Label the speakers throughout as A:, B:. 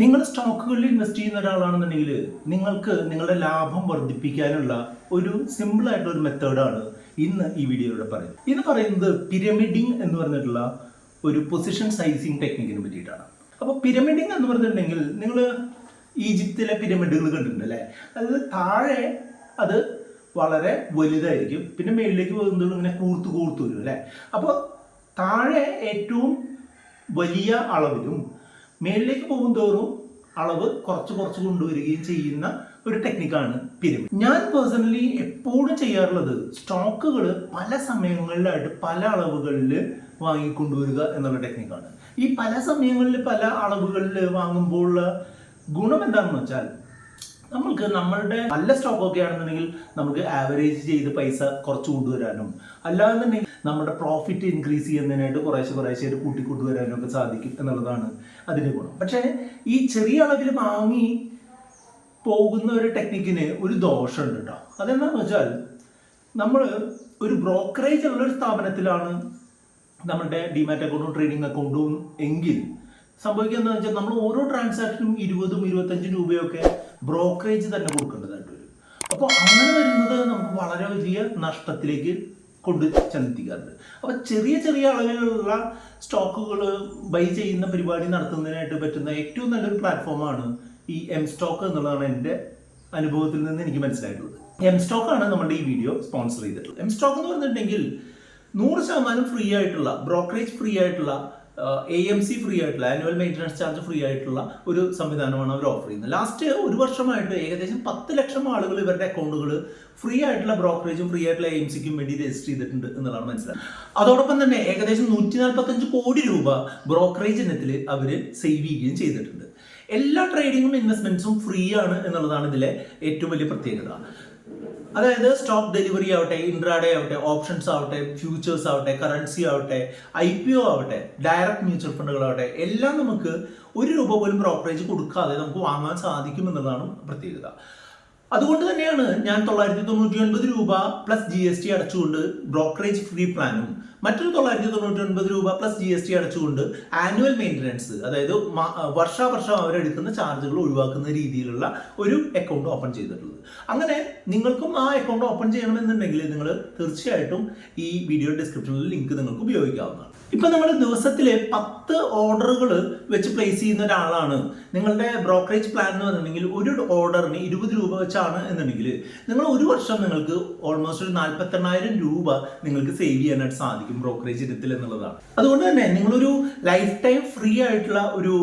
A: നിങ്ങൾ സ്റ്റോക്കുകളിൽ ഇൻവെസ്റ്റ് ചെയ്യുന്ന ഒരാളാണെന്നുണ്ടെങ്കിൽ നിങ്ങൾക്ക് നിങ്ങളുടെ ലാഭം വർദ്ധിപ്പിക്കാനുള്ള ഒരു സിമ്പിൾ ആയിട്ടുള്ള ഒരു മെത്തേഡാണ് ഇന്ന് ഈ വീഡിയോയിലൂടെ പറയുന്നത്. ഇത് പറയുന്നത് പിരമിഡിങ് എന്ന് പറഞ്ഞിട്ടുള്ള ഒരു പൊസിഷൻ സൈസിങ് ടെക്നിക്കിനെ പറ്റിയിട്ടാണ്. അപ്പോൾ പിരമിഡിങ് എന്ന് പറഞ്ഞിട്ടുണ്ടെങ്കിൽ നിങ്ങൾ ഈജിപ്തിലെ പിരമിഡുകൾ കണ്ടിട്ടുണ്ട് അല്ലേ അത് താഴെ അത് വളരെ വലുതായിരിക്കും. പിന്നെ മേളിലേക്ക് പോകുന്നത് ഇങ്ങനെ കൂർത്തു കൂർത്ത് വരും അല്ലേ? അപ്പോൾ താഴെ ഏറ്റവും വലിയ അളവിലും മേളിലേക്ക് പോകുന്തോറും അളവ് കുറച്ച് കുറച്ച് കൊണ്ടുവരികയും ചെയ്യുന്ന ഒരു ടെക്നിക്കാണ് പിരമിഡ് ഞാൻ പേഴ്സണലി എപ്പോഴും ചെയ്യാറുള്ളത് സ്റ്റോക്കുകൾ പല സമയങ്ങളിലായിട്ട് പല അളവുകളിൽ വാങ്ങിക്കൊണ്ടുവരിക എന്നുള്ള ടെക്നിക്കാണ് ഈ പല സമയങ്ങളിൽ പല അളവുകളിൽ വാങ്ങുമ്പോൾ ഗുണം എന്താണെന്ന് വെച്ചാൽ നമ്മൾക്ക് നമ്മളുടെ നല്ല സ്റ്റോക്ക് ഒക്കെ ആണെന്നുണ്ടെങ്കിൽ നമുക്ക് ആവറേജ് ചെയ്ത് പൈസ കുറച്ച് കൊണ്ടുവരാനും. അല്ലാന്നുണ്ടെങ്കിൽ നമ്മുടെ പ്രോഫിറ്റ് ഇൻക്രീസ് ചെയ്യുന്നതിനായിട്ട് കുറേശ്ശെ കുറേശ്ശെ കൂട്ടി കൊണ്ടുവരാനും ഒക്കെ സാധിക്കും എന്നുള്ളതാണ് അതിന്റെ ഗുണം. പക്ഷേ ഈ ചെറിയ അളവിൽ വാങ്ങി പോകുന്ന ഒരു ടെക്നിക്കിന് ഒരു ദോഷമുണ്ട് കേട്ടോ അതെന്താണെന്ന് വെച്ചാൽ നമ്മൾ ഒരു ബ്രോക്കറേജ് ഉള്ള ഒരു സ്ഥാപനത്തിലാണ് നമ്മുടെ ഡിമാറ്റ് അക്കൗണ്ടും ട്രേഡിംഗ് അക്കൗണ്ടും എങ്കിൽ സംഭവിക്കുക എന്താണെന്ന് വെച്ചാൽ നമ്മൾ ഓരോ ട്രാൻസാക്ഷനും ഇരുപതും ഇരുപത്തഞ്ചും രൂപയൊക്കെ ബ്രോക്കറേജ് തന്നെ കൊടുക്കേണ്ടതായിട്ട് വരും. അപ്പോൾ അങ്ങനെ വരുന്നത് നമുക്ക് വളരെ വലിയ നഷ്ടത്തിലേക്ക് കൊണ്ട് ചെന്നെത്തിക്കാറുണ്ട്. അപ്പോൾ ചെറിയ ചെറിയ അളവിലുള്ള സ്റ്റോക്കുകൾ ബൈ ചെയ്യുന്ന പരിപാടി നടത്തുന്നതിനായിട്ട് പറ്റുന്ന ഏറ്റവും നല്ലൊരു പ്ലാറ്റ്ഫോമാണ് ഈ എം സ്റ്റോക്ക് എന്നുള്ളതാണ് എന്റെ അനുഭവത്തിൽ നിന്ന് എനിക്ക് മനസ്സിലായിട്ടുള്ളത്. എം സ്റ്റോക്കാണ് നമ്മുടെ ഈ വീഡിയോ സ്പോൺസർ ചെയ്തിട്ടുള്ളത്. എം സ്റ്റോക്ക് എന്ന് പറഞ്ഞിട്ടുണ്ടെങ്കിൽ നൂറ് ശതമാനം ഫ്രീ ആയിട്ടുള്ള ബ്രോക്കറേജ് ഫ്രീ ആയിട്ടുള്ള എ എം സി ഫ്രീ ആയിട്ടുള്ള ആനുവൽ മെയിന്റനൻസ് ചാർജ് ഫ്രീ ആയിട്ടുള്ള ഒരു സംവിധാനമാണ് അവർ ഓഫർ ചെയ്യുന്നത്. ലാസ്റ്റ് ഒരു വർഷമായിട്ട് ഏകദേശം പത്ത് ലക്ഷം ആളുകൾ ഇവരുടെ അക്കൗണ്ടുകൾ ഫ്രീ ആയിട്ടുള്ള ബ്രോക്കറേജും ഫ്രീ ആയിട്ടുള്ള എ സിക്കും വേണ്ടി രജിസ്റ്റർ ചെയ്തിട്ടുണ്ട് എന്നുള്ളതാണ് മനസ്സിലായത്. അതോടൊപ്പം തന്നെ ഏകദേശം നൂറ്റി നാൽപ്പത്തഞ്ച് കോടി രൂപ ബ്രോക്കറേജ് ഇനത്തിൽ അവർ സേവ് ചെയ്യുകയും ചെയ്തിട്ടുണ്ട്. എല്ലാ ട്രേഡിങ്ങും ഇൻവെസ്റ്റ്മെന്റ്സും ഫ്രീ ആണ് എന്നുള്ളതാണ് ഇതിലെ ഏറ്റവും വലിയ പ്രത്യേകത. അതായത് സ്റ്റോക്ക് ഡെലിവറി ആവട്ടെ ഇൻട്രാഡേ ആവട്ടെ ഓപ്ഷൻസ് ആവട്ടെ ഫ്യൂച്ചേഴ്സ് ആവട്ടെ കറൻസി ആവട്ടെ ഐ പി ഒ ആവട്ടെ ഡയറക്റ്റ് മ്യൂച്വൽ ഫണ്ടുകളാവട്ടെ എല്ലാം നമുക്ക് ഒരു രൂപ പോലും ബ്രോക്കറേജ് കൊടുക്കാതെ നമുക്ക് വാങ്ങാൻ സാധിക്കും എന്നുള്ളതാണ് പ്രത്യേകത. അതുകൊണ്ട് തന്നെയാണ് ഞാൻ തൊള്ളായിരത്തി തൊണ്ണൂറ്റി ഒൻപത് രൂപ പ്ലസ് ജി എസ് ടി അടച്ചുകൊണ്ട് ബ്രോക്കറേജ് ഫ്രീ പ്ലാനും മറ്റൊരു തൊള്ളായിരത്തി തൊണ്ണൂറ്റി ഒൻപത് രൂപ പ്ലസ് ജി എസ് ടി അടച്ചുകൊണ്ട് ആനുവൽ മെയിന്റനൻസ് അതായത് വർഷാവർഷം അവരെടുക്കുന്ന ചാർജുകൾ ഒഴിവാക്കുന്ന രീതിയിലുള്ള ഒരു അക്കൗണ്ട് ഓപ്പൺ ചെയ്തിട്ടുള്ളത്. അങ്ങനെ നിങ്ങൾക്കും ആ അക്കൗണ്ട് ഓപ്പൺ ചെയ്യണമെന്നുണ്ടെങ്കിൽ നിങ്ങൾ തീർച്ചയായിട്ടും ഈ വീഡിയോ ഡിസ്ക്രിപ്ഷനിൽ ലിങ്ക് നിങ്ങൾക്ക് ഉപയോഗിക്കാവുന്നതാണ്. ഇപ്പൊ നമ്മൾ ദിവസത്തിലെ പത്ത് ഓർഡറുകൾ വെച്ച് പ്ലേസ് ചെയ്യുന്ന ഒരാളാണ്. നിങ്ങളുടെ ബ്രോക്കറേജ് പ്ലാൻ എന്ന് പറഞ്ഞിട്ടുണ്ടെങ്കിൽ ഒരു ഓർഡറിന് ഇരുപത് രൂപ വെച്ചാണ് എന്നുണ്ടെങ്കിൽ നിങ്ങൾ ഒരു വർഷം നിങ്ങൾക്ക് ഓൾമോസ്റ്റ് ഒരു നാൽപ്പത്തെണ്ണായിരം രൂപ നിങ്ങൾക്ക് സേവ് ചെയ്യാനായിട്ട് സാധിക്കും. ബ്രോക്കറേജ് ഇനത്തിൽ എന്നുള്ളതാണ്. അതുകൊണ്ട് തന്നെ നിങ്ങളൊരു ലൈഫ് ടൈം ഫ്രീ ആയിട്ടുള്ള ഒരു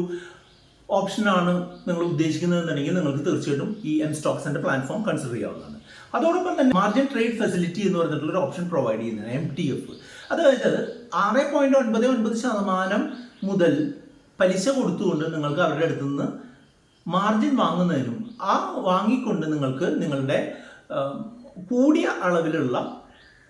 A: ഓപ്ഷനാണ് നിങ്ങൾ ഉദ്ദേശിക്കുന്നതെന്നുണ്ടെങ്കിൽ നിങ്ങൾക്ക് തീർച്ചയായിട്ടും ഈ എം സ്റ്റോക്സിന്റെ പ്ലാറ്റ്ഫോം കൺസിഡർ ചെയ്യാവുന്നതാണ്. അതോടൊപ്പം തന്നെ മാർജിൻ ട്രേഡ് ഫെസിലിറ്റി എന്ന് പറഞ്ഞിട്ടുള്ള ഒരു ഓപ്ഷൻ പ്രൊവൈഡ് ചെയ്യുന്നതാണ് എം ടി എഫ് അതായത് ആറ് പോയിന്റ് ഒൻപത് ഒൻപത് ശതമാനം മുതൽ പലിശ കൊടുത്തുകൊണ്ട് നിങ്ങൾക്ക് അവരുടെ അടുത്ത് നിന്ന് മാർജിൻ വാങ്ങുന്നതിനും ആ വാങ്ങിക്കൊണ്ട് നിങ്ങൾക്ക് നിങ്ങളുടെ കൂടിയ അളവിലുള്ള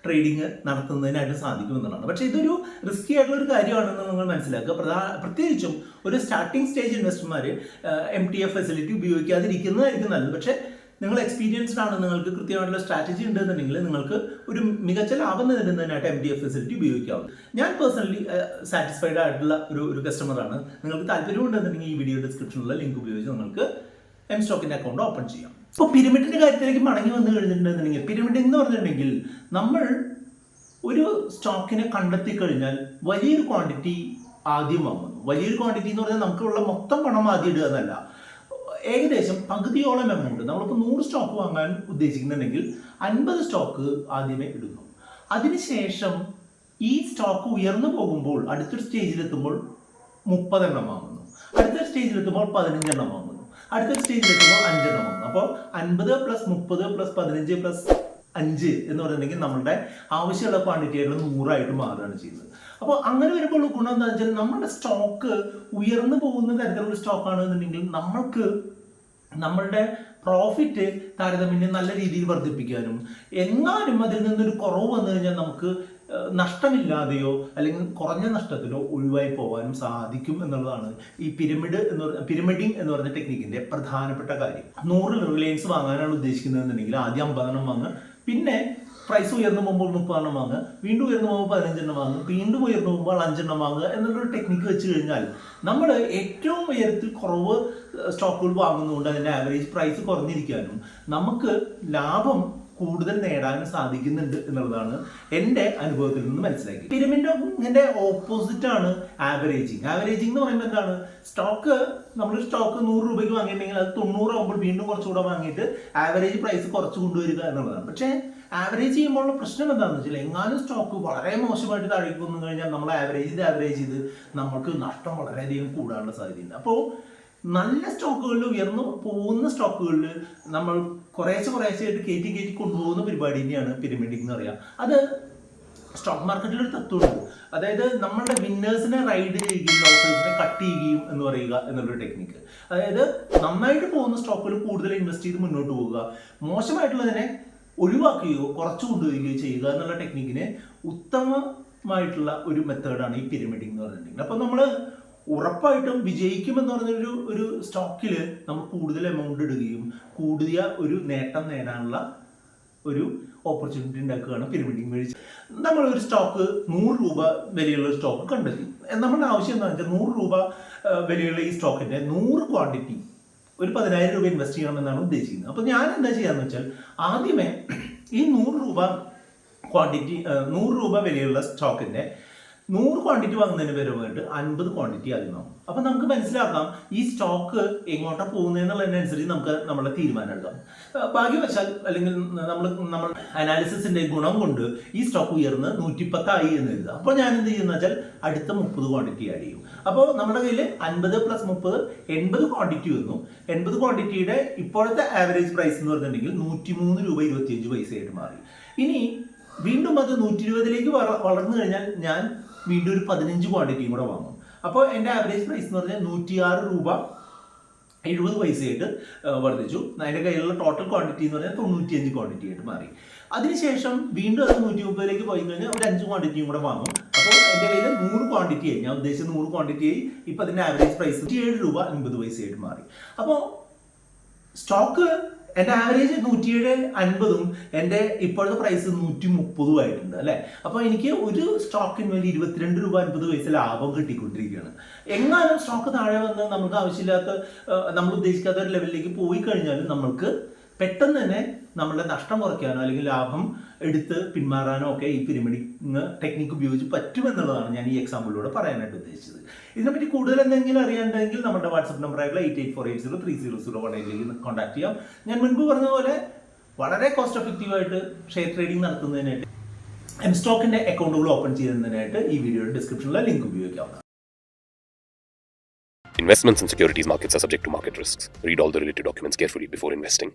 A: ട്രേഡിങ് നടത്തുന്നതിനായിട്ട് സാധിക്കും എന്നുള്ളതാണ് പക്ഷേ ഇതൊരു റിസ്കി ആയിട്ടുള്ള ഒരു കാര്യമാണെന്ന് നിങ്ങൾ മനസ്സിലാക്കുക. പ്രധാന പ്രത്യേകിച്ചും ഒരു സ്റ്റാർട്ടിംഗ് സ്റ്റേജ് ഇൻവെസ്റ്റർമാർ എം ടി എഫ് ഫെസിലിറ്റി ഉപയോഗിക്കാതിരിക്കുന്നതായിരിക്കും നല്ലത്. പക്ഷേ നിങ്ങൾ എക്സ്പീരിയൻസ്ഡ് ആണ് നിങ്ങൾക്ക് കൃത്യമായിട്ടുള്ള സ്ട്രാറ്റജി ഉണ്ടെന്നുണ്ടെങ്കിൽ നിങ്ങൾക്ക് ഒരു മികച്ച ലാഭം നേടുന്നതിനായിട്ട് എം ഡി എഫ് ഫെസിലിറ്റി ഉപയോഗിക്കാവും ഞാൻ പേഴ്സണലി സാറ്റിസ്ഫൈഡ് ആയിട്ടുള്ള ഒരു ഒരു കസ്റ്റമറാണ് നിങ്ങൾക്ക് താല്പര്യമുണ്ടെന്നുണ്ടെങ്കിൽ ഈ വീഡിയോ ഡിസ്ക്രിപ്ഷനിലുള്ള ലിങ്ക് ഉപയോഗിച്ച് നിങ്ങൾക്ക് എം സ്റ്റോക്കിന്റെ അക്കൗണ്ട് ഓപ്പൺ ചെയ്യാം. ഇപ്പോൾ പിരമിഡിന്റെ കാര്യത്തിലേക്ക് മടങ്ങി വന്നു കഴിഞ്ഞിട്ടുണ്ടെന്നുണ്ടെങ്കിൽ പിരമിഡ് എന്ന് പറഞ്ഞിട്ടുണ്ടെങ്കിൽ നമ്മൾ ഒരു സ്റ്റോക്കിനെ കണ്ടെത്തി കഴിഞ്ഞാൽ വലിയൊരു ക്വാണ്ടിറ്റി ആദ്യം വാങ്ങുന്നു. വലിയൊരു ക്വാണ്ടിറ്റി എന്ന് പറഞ്ഞാൽ നമുക്കുള്ള മൊത്തം പണം ആദ്യം ഇടുക എന്നല്ല. ഏകദേശം പകുതിയോളം എമൗണ്ട് നമ്മളിപ്പോൾ നൂറ് സ്റ്റോക്ക് വാങ്ങാൻ ഉദ്ദേശിക്കുന്നുണ്ടെങ്കിൽ അൻപത് സ്റ്റോക്ക് ആദ്യമേ ഇടുന്നു. അതിനുശേഷം ഈ സ്റ്റോക്ക് ഉയർന്നു പോകുമ്പോൾ അടുത്തൊരു സ്റ്റേജിലെത്തുമ്പോൾ മുപ്പതെണ്ണം വാങ്ങുന്നു. അടുത്ത സ്റ്റേജിലെത്തുമ്പോൾ പതിനഞ്ചെണ്ണം വാങ്ങുന്നു. അടുത്ത സ്റ്റേജിൽ എത്തുമ്പോൾ അഞ്ചെണ്ണം വാങ്ങുന്നു അപ്പോൾ അൻപത് പ്ലസ് മുപ്പത് പ്ലസ് പതിനഞ്ച് പ്ലസ് അഞ്ച് എന്ന് പറഞ്ഞിട്ടുണ്ടെങ്കിൽ നമ്മുടെ ആവശ്യമുള്ള ക്വാണ്ടിറ്റി ആയിട്ട് നൂറായിട്ട് മാറുകയാണ് ചെയ്യുന്നത്. അപ്പോൾ അങ്ങനെ വരുമ്പോൾ ഗുണം എന്താ വെച്ചാൽ നമ്മുടെ സ്റ്റോക്ക് ഉയർന്നു പോകുന്ന തരത്തിലുള്ള സ്റ്റോക്ക് ആണെന്നുണ്ടെങ്കിൽ നമ്മൾക്ക് നമ്മളുടെ പ്രോഫിറ്റ് താരതമ്യം നല്ല രീതിയിൽ വർദ്ധിപ്പിക്കാനും എങ്ങാനും അതിൽ നിന്നൊരു കുറവ് വന്നു കഴിഞ്ഞാൽ നമുക്ക് നഷ്ടമില്ലാതെയോ അല്ലെങ്കിൽ കുറഞ്ഞ നഷ്ടത്തിലോ ഒഴിവായി പോകാനും സാധിക്കും എന്നുള്ളതാണ് ഈ പിരമിഡ് എന്ന് പറഞ്ഞ പിരമിഡിങ് എന്ന് പറഞ്ഞ ടെക്നിക്കിന്റെ പ്രധാനപ്പെട്ട കാര്യം. നൂറ് റിലയൻസ് വാങ്ങാനാണ് ഉദ്ദേശിക്കുന്നതെന്നുണ്ടെങ്കിൽ ആദ്യം അമ്പതെണ്ണം വാങ്ങുക പിന്നെ പ്രൈസ് ഉയർന്നു പോകുമ്പോൾ മുപ്പതെണ്ണം വാങ്ങുക വീണ്ടും ഉയർന്നു പോകുമ്പോൾ പതിനഞ്ചെണ്ണം വാങ്ങുക വീണ്ടും ഉയർന്നു പോകുമ്പോൾ അഞ്ചെണ്ണം വാങ്ങുക എന്നുള്ളൊരു ടെക്നിക്ക് വെച്ച് കഴിഞ്ഞാൽ നമ്മൾ ഏറ്റവും ഉയരത്തിൽ കുറവ് സ്റ്റോക്കുകൾ വാങ്ങുന്നതുകൊണ്ട് അതിന്റെ ആവറേജ് പ്രൈസ് കുറഞ്ഞിരിക്കാനും നമുക്ക് ലാഭം കൂടുതൽ നേടാനും സാധിക്കുന്നുണ്ട് എന്നുള്ളതാണ് എന്റെ അനുഭവത്തിൽ നിന്ന് മനസ്സിലാക്കി. പിരമിഡ് പിരമിഡിന്റെ ഓപ്പോസിറ്റ് ആണ് ആവറേജിങ് ആവറേജിങ് എന്ന് പറയുമ്പോൾ എന്താണ്? സ്റ്റോക്ക് നമ്മൾ സ്റ്റോക്ക് നൂറ് രൂപയ്ക്ക് വാങ്ങിയിട്ടുണ്ടെങ്കിൽ അത് തൊണ്ണൂറാകുമ്പോൾ വീണ്ടും കുറച്ചുകൂടെ വാങ്ങിയിട്ട് ആവറേജ് പ്രൈസ് കുറച്ച് കൊണ്ടുവരിക എന്നുള്ളതാണ്. പക്ഷേ ആവറേജ് ചെയ്യുമ്പോഴുള്ള പ്രശ്നം എന്താണെന്ന് വെച്ചാൽ എങ്ങാനും സ്റ്റോക്ക് വളരെ മോശമായിട്ട് താഴേക്ക് വന്നു കഴിഞ്ഞാൽ നമ്മൾ ആവറേജ് ചെയ്ത് ആവറേജ് ചെയ്ത് നമുക്ക് നഷ്ടം വളരെയധികം കൂടാനുള്ള സാധ്യതയുണ്ട്. അപ്പോൾ നല്ല സ്റ്റോക്കുകളിൽ ഉയർന്നു പോകുന്ന സ്റ്റോക്കുകളിൽ നമ്മൾ കുറേശ്ശെ കുറേശ്ശെ ആയിട്ട് കയറ്റി കയറ്റി കൊണ്ടുപോകുന്ന പരിപാടി തന്നെയാണ് പിരമിഡിക് എന്ന് പറയുക അത് സ്റ്റോക്ക് മാർക്കറ്റിൽ ഒരു തത്വമുണ്ട്. അതായത് നമ്മളുടെ വിന്നേഴ്സിനെ റൈഡ് ചെയ്യുകയും ലോസേഴ്സിനെ കട്ട് ചെയ്യുകയും എന്ന് പറയുക എന്നുള്ളൊരു ടെക്നിക്ക്. അതായത് നന്നായിട്ട് പോകുന്ന സ്റ്റോക്കുകൾ കൂടുതൽ ഇൻവെസ്റ്റ് ചെയ്ത് മുന്നോട്ട് പോവുക. മോശമായിട്ടുള്ളതിനെ ഒഴിവാക്കുകയോ കുറച്ച് കൊണ്ടുവരികയോ ചെയ്യുക എന്നുള്ള ടെക്നിക്കിനെ ഉത്തമമായിട്ടുള്ള ഒരു മെത്തേഡാണ് ഈ പിരമിഡിംഗ് എന്ന് പറഞ്ഞിട്ടുണ്ടെങ്കിൽ അപ്പോൾ നമ്മൾ ഉറപ്പായിട്ടും വിജയിക്കുമെന്ന് പറഞ്ഞൊരു ഒരു സ്റ്റോക്കിൽ നമ്മൾ കൂടുതൽ എമൗണ്ട് ഇടുകയും കൂടിയ ഒരു നേട്ടം നേടാനുള്ള ഒരു ഓപ്പർച്യൂണിറ്റി ഉണ്ടാക്കുകയാണ് പിരമിഡിങ് വഴി നമ്മൾ ഒരു സ്റ്റോക്ക് നൂറ് രൂപ വിലയുള്ള ഒരു സ്റ്റോക്ക് കണ്ടെത്തി നമ്മുടെ ആവശ്യം എന്താണെന്ന് വെച്ചാൽ നൂറ് രൂപ വിലയുള്ള ഈ സ്റ്റോക്കിന്റെ നൂറ് ക്വാണ്ടിറ്റി ഒരു പതിനായിരം രൂപ ഇൻവെസ്റ്റ് ചെയ്യണമെന്നാണ് ഉദ്ദേശിക്കുന്നത്. അപ്പോൾ ഞാൻ എന്താ ചെയ്യാന്ന് വെച്ചാൽ ആദ്യമേ ഈ നൂറ് രൂപ ക്വാണ്ടിറ്റി നൂറ് രൂപ വിലയുള്ള സ്റ്റോക്കിന്റെ നൂറ് ക്വാണ്ടിറ്റി വാങ്ങുന്നതിന് പകരമായിട്ട് അൻപത് ക്വാണ്ടിറ്റി വാങ്ങും. അപ്പൊ നമുക്ക് മനസ്സിലാക്കാം ഈ സ്റ്റോക്ക് എങ്ങോട്ടാണ് പോകുന്നതെന്നുള്ളതിനനുസരിച്ച് നമുക്ക് നമ്മളെ തീരുമാനം എടുക്കാം. ഭാഗ്യവശാൽ അല്ലെങ്കിൽ നമ്മൾ നമ്മൾ അനാലിസിസിന്റെ ഗുണം കൊണ്ട് ഈ സ്റ്റോക്ക് ഉയർന്ന് നൂറ്റിപ്പത്തായി എന്ന് എഴുതാം. അപ്പോൾ ഞാൻ എന്ത് ചെയ്യുന്ന വെച്ചാൽ അടുത്ത മുപ്പത് ക്വാണ്ടിറ്റി ആഡ് ചെയ്യും. അപ്പോൾ നമ്മുടെ കയ്യിൽ അൻപത് പ്ലസ് മുപ്പത് എൺപത് ക്വാണ്ടിറ്റി വന്നു. എൺപത് ക്വാണ്ടിറ്റിയുടെ ഇപ്പോഴത്തെ ആവറേജ് പ്രൈസ് എന്ന് പറഞ്ഞിട്ടുണ്ടെങ്കിൽ നൂറ്റി മൂന്ന് രൂപ ഇരുപത്തിയഞ്ച് പൈസയായിട്ട് മാറി. ഇനി വീണ്ടും അത് നൂറ്റി ഇരുപതിലേക്ക് വളർന്നു കഴിഞ്ഞാൽ ഞാൻ വീണ്ടും ഒരു പതിനഞ്ച് ക്വാണ്ടിറ്റിയും കൂടെ വാങ്ങും. അപ്പോൾ എന്റെ ആവറേജ് പ്രൈസ് എന്ന് പറഞ്ഞാൽ നൂറ്റിയാറ് രൂപ എഴുപത് പൈസയായിട്ട് വർദ്ധിച്ചു. അതിന്റെ കയ്യിലുള്ള ടോട്ടൽ ക്വാണ്ടിറ്റി എന്ന് പറഞ്ഞാൽ തൊണ്ണൂറ്റിയഞ്ച് ക്വാണ്ടിറ്റി ആയിട്ട് മാറി. അതിനുശേഷം വീണ്ടും അത് നൂറ്റി മുപ്പതിലേക്ക് പോയി കഴിഞ്ഞാൽ ഒരു അഞ്ച് ക്വാണ്ടിറ്റിയും കൂടെ വാങ്ങും. അപ്പോൾ എന്റെ കയ്യിൽ നൂറ് ക്വാണ്ടിറ്റി ആയി. ഞാൻ ഉദ്ദേശിച്ച നൂറ് ക്വാണ്ടിറ്റി ആയി. ഇപ്പം അതിന്റെ ആവറേജ് പ്രൈസ് ഏഴ് രൂപ അൻപത് പൈസയായിട്ട് മാറി. അപ്പോൾ സ്റ്റോക്ക് എന്റെ ആവറേജ് നൂറ്റിയേഴ് അൻപതും എന്റെ ഇപ്പോഴത്തെ പ്രൈസ് നൂറ്റി മുപ്പതും ആയിട്ടുണ്ട് അല്ലേ? അപ്പോൾ എനിക്ക് ഒരു സ്റ്റോക്കിന് വേണ്ടി ഇരുപത്തിരണ്ട് രൂപ അൻപത് പൈസ ലാഭം കിട്ടിക്കൊണ്ടിരിക്കുകയാണ്. എങ്ങാനും സ്റ്റോക്ക് താഴെ വന്ന് നമുക്ക് ആവശ്യമില്ലാത്ത നമ്മൾ ഉദ്ദേശിക്കാത്ത ഒരു ലെവലിലേക്ക് പോയി കഴിഞ്ഞാലും നമ്മൾക്ക് പെട്ടെന്ന് തന്നെ നമ്മളുടെ നഷ്ടം കുറയ്ക്കാനോ അല്ലെങ്കിൽ ലാഭം എടുത്ത് പിന്മാറാനോ ഒക്കെ ഈ പിരമിഡിങ് ടെക്നിക്ക് ഉപയോഗിച്ച് പറ്റുമെന്നുള്ളതാണ് ഞാൻ ഈ എക്സാമ്പിളിലൂടെ പറയാനായിട്ട് ഉദ്ദേശിച്ചത് ഇതിനെപ്പറ്റി കൂടുതൽ എന്തെങ്കിലും അറിയാണ്ടെങ്കിൽ നമ്മുടെ വാട്സപ്പ് നമ്പർ ആയിട്ടുള്ള eight eight four eight zero three zero zero one contact ചെയ്യാം ഞാൻ മുൻപ് പറഞ്ഞ പോലെ വളരെ കോസ്റ്റ് എഫക്റ്റീവായിട്ട് ഷെയർ ട്രേഡിംഗ് നടത്തുന്നതിനായിട്ട് എം സ്റ്റോക്കിന്റെ അക്കൗണ്ടുകൾ ഓപ്പൺ ചെയ്യുന്നതിനായിട്ട് ഈ വീഡിയോയുടെ ഡിസ്ക്രിപ്ഷനിലെ ലിങ്ക് ഉപയോഗിക്കാം
B: Investments in securities markets are subject to market risks. Read all the related documents carefully before investing.